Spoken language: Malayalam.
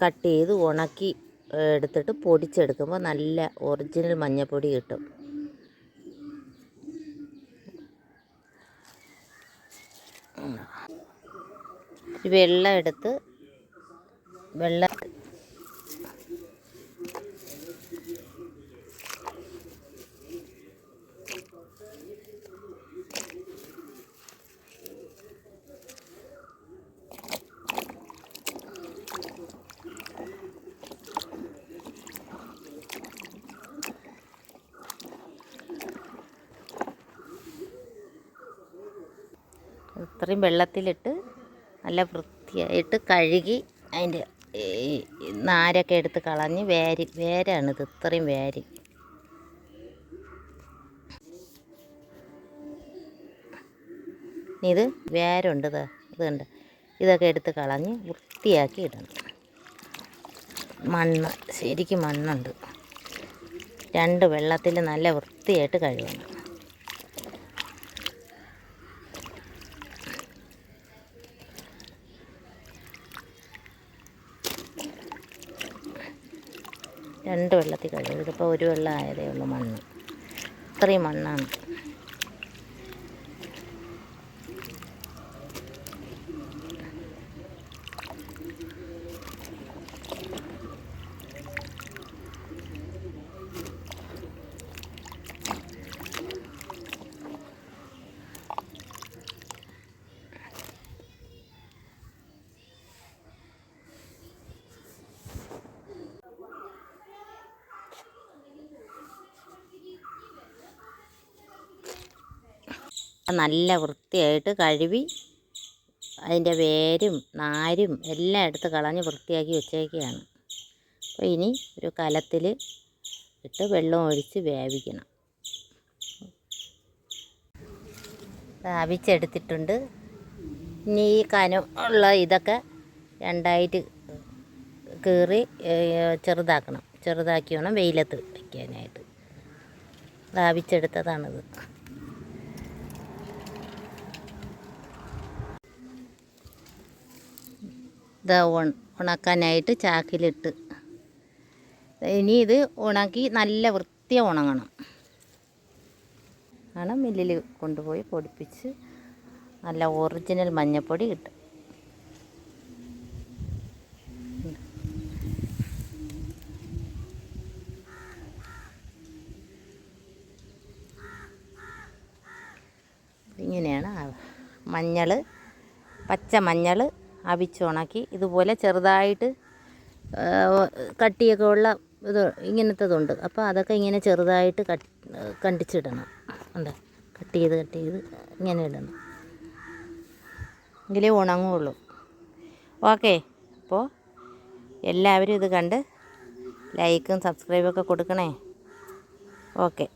കട്ട് ചെയ്ത് ഉണക്കി എടുത്തിട്ട് പൊടിച്ചെടുക്കുമ്പോൾ നല്ല ഒറിജിനൽ മഞ്ഞപ്പൊടി കിട്ടും. വെള്ളം എടുത്ത് വെള്ളം ഇത്രയും വെള്ളത്തിലിട്ട് നല്ല വൃത്തിയായിട്ട് കഴുകി അതിന്റെ നാരൊക്കെ എടുത്ത് കളഞ്ഞ് വേര് വേരാണിത് ഇത്രയും വേര്. ഇത് വേരുണ്ട് ഇത് ഇതുണ്ട് ഇതൊക്കെ എടുത്ത് കളഞ്ഞ് വൃത്തിയാക്കി ഇടണം. മണ്ണ് ശരിക്കും മണ്ണുണ്ട്. രണ്ട് വെള്ളത്തിൽ നല്ല വൃത്തിയായിട്ട് കഴുകണം. രണ്ട് വെള്ളത്തിൽ കഴുകും. ഇതിപ്പോൾ ഒരു വെള്ളം ആയതേ ഉള്ളൂ മണ്ണ്. ഇത്രയും മണ്ണാണ്. നല്ല വൃത്തിയായിട്ട് കഴുകി അതിന്റെ വേരും നാരും എല്ലാം എടുത്ത് കളഞ്ഞ് വൃത്തിയാക്കി വെച്ചേക്കുകയാണ്. അപ്പോൾ ഇനി ഒരു കലത്തിൽ ഇട്ട് വെള്ളം ഒഴിച്ച് വേവിക്കണം. വേവിച്ചെടുത്തിട്ടുണ്ട്. ഇനി ഈ കനം ഉള്ള ഇതൊക്കെ രണ്ടായിട്ട് കീറി ചെറുതാക്കണം. ചെറുതാക്കി വേണം വെയിലത്ത് വയ്ക്കാനായിട്ട് വേവിച്ചെടുത്തതാണിത്. ഇത് ഉണ ഉണക്കാനായിട്ട് ചാക്കിലിട്ട്. ഇനി ഇത് ഉണക്കി നല്ല വൃത്തി ഉണങ്ങണം. ആണ് മില്ലിൽ കൊണ്ടുപോയി പൊടിപ്പിച്ച് നല്ല ഒറിജിനൽ മഞ്ഞപ്പൊടി കിട്ടും. ഇങ്ങനെയാണ് മഞ്ഞൾ പച്ച മഞ്ഞൾ അവിച്ചുണക്കി ഇതുപോലെ ചെറുതായിട്ട് കട്ടിയൊക്കെ ഉള്ള ഇത് ഇങ്ങനത്തതുണ്ട്. അപ്പോൾ അതൊക്കെ ഇങ്ങനെ ചെറുതായിട്ട് കട്ട് കണ്ടിച്ചിടണം. ഉണ്ട് കട്ട് ചെയ്ത് കട്ട് ചെയ്ത് ഇങ്ങനെ ഇടണം. എങ്കിലേ ഉണങ്ങുള്ളൂ. ഓക്കെ. അപ്പോൾ എല്ലാവരും ഇത് കണ്ട് ലൈക്കും സബ്സ്ക്രൈബൊക്കെ കൊടുക്കണേ. ഓക്കെ.